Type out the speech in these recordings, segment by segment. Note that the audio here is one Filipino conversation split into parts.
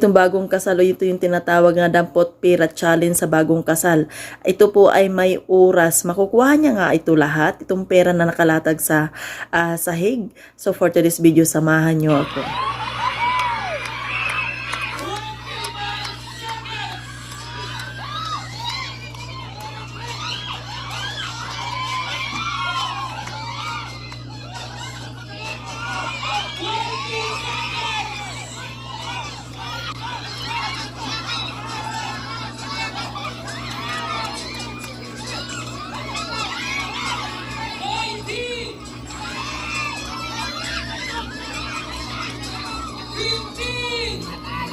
Itong bagong kasal, o ito yung tinatawag na dampot pira challenge sa bagong kasal. Ito po ay may oras. Makukuha niya nga ito lahat, itong pera na nakalatag sa ah, sahig. So for today's video, samahan niyo ako. Grindinho!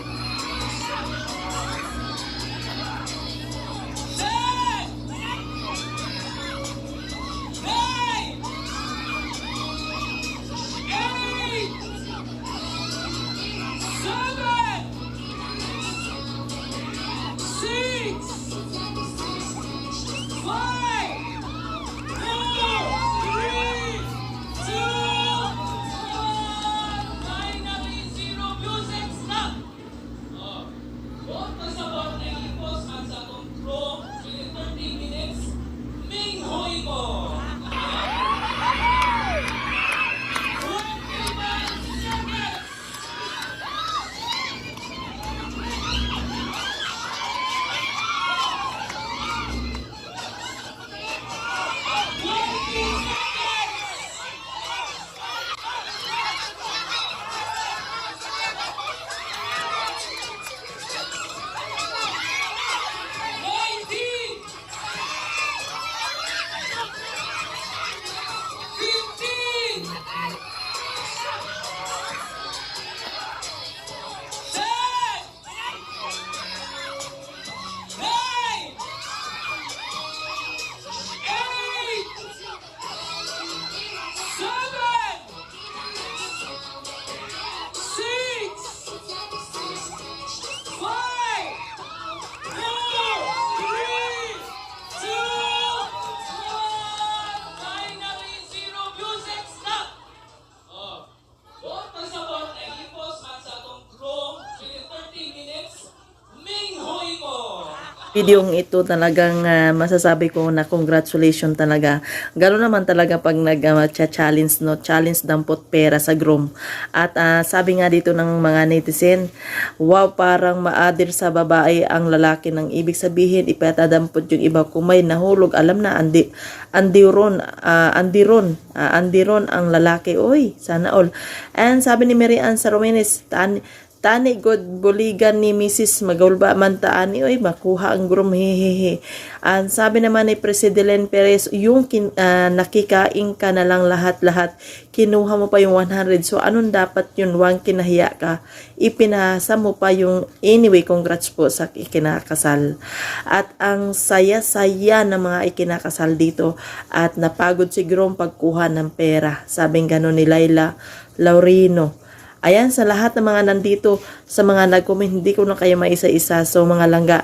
Videong ito talagang ah, masasabi ko na congratulations talaga. Gano'n naman talaga pag nag-challenge, no? Challenge dampot pera sa groom. At ah, sabi nga dito ng mga netizen, wow, parang maadir sa babae ang lalaki ng ibig sabihin, ipatadampot yung iba kung may nahulog. Alam na, andi, andiron, ah, andiron, ah, andiron ang lalaki. Uy, sana all. And sabi ni Mary Ann Saromenes, tan Tani god buligan ni Mrs. Magulba man taani oy makuha ang grum hehehe. Ang sabi naman ni President Perez yung kin, ah, nakikain ka na lang lahat-lahat kinuha mo pa yung 100 so anong dapat yun? Wang kinahiya ka. Ipinasa mo pa yung anyway congrats po sa ikinakasal. At ang saya-saya ng mga ikinakasal dito at napagod si Grom pagkuha ng pera. Sabing gano'n ni Laila Laurino Ayan, sa lahat ng mga nandito, sa mga nag-comment, hindi ko na kayo maisa-isa. So, mga langga,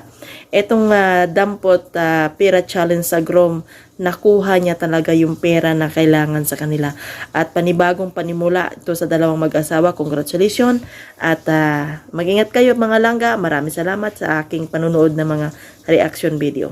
etong ah, dampot ah, pera challenge sa Grom, nakuha niya talaga yung pera na kailangan sa kanila. At panibagong panimula ito sa dalawang mag-asawa. Congratulations. At ah, mag-ingat kayo mga langga. Maraming salamat sa aking panunood ng mga reaction video.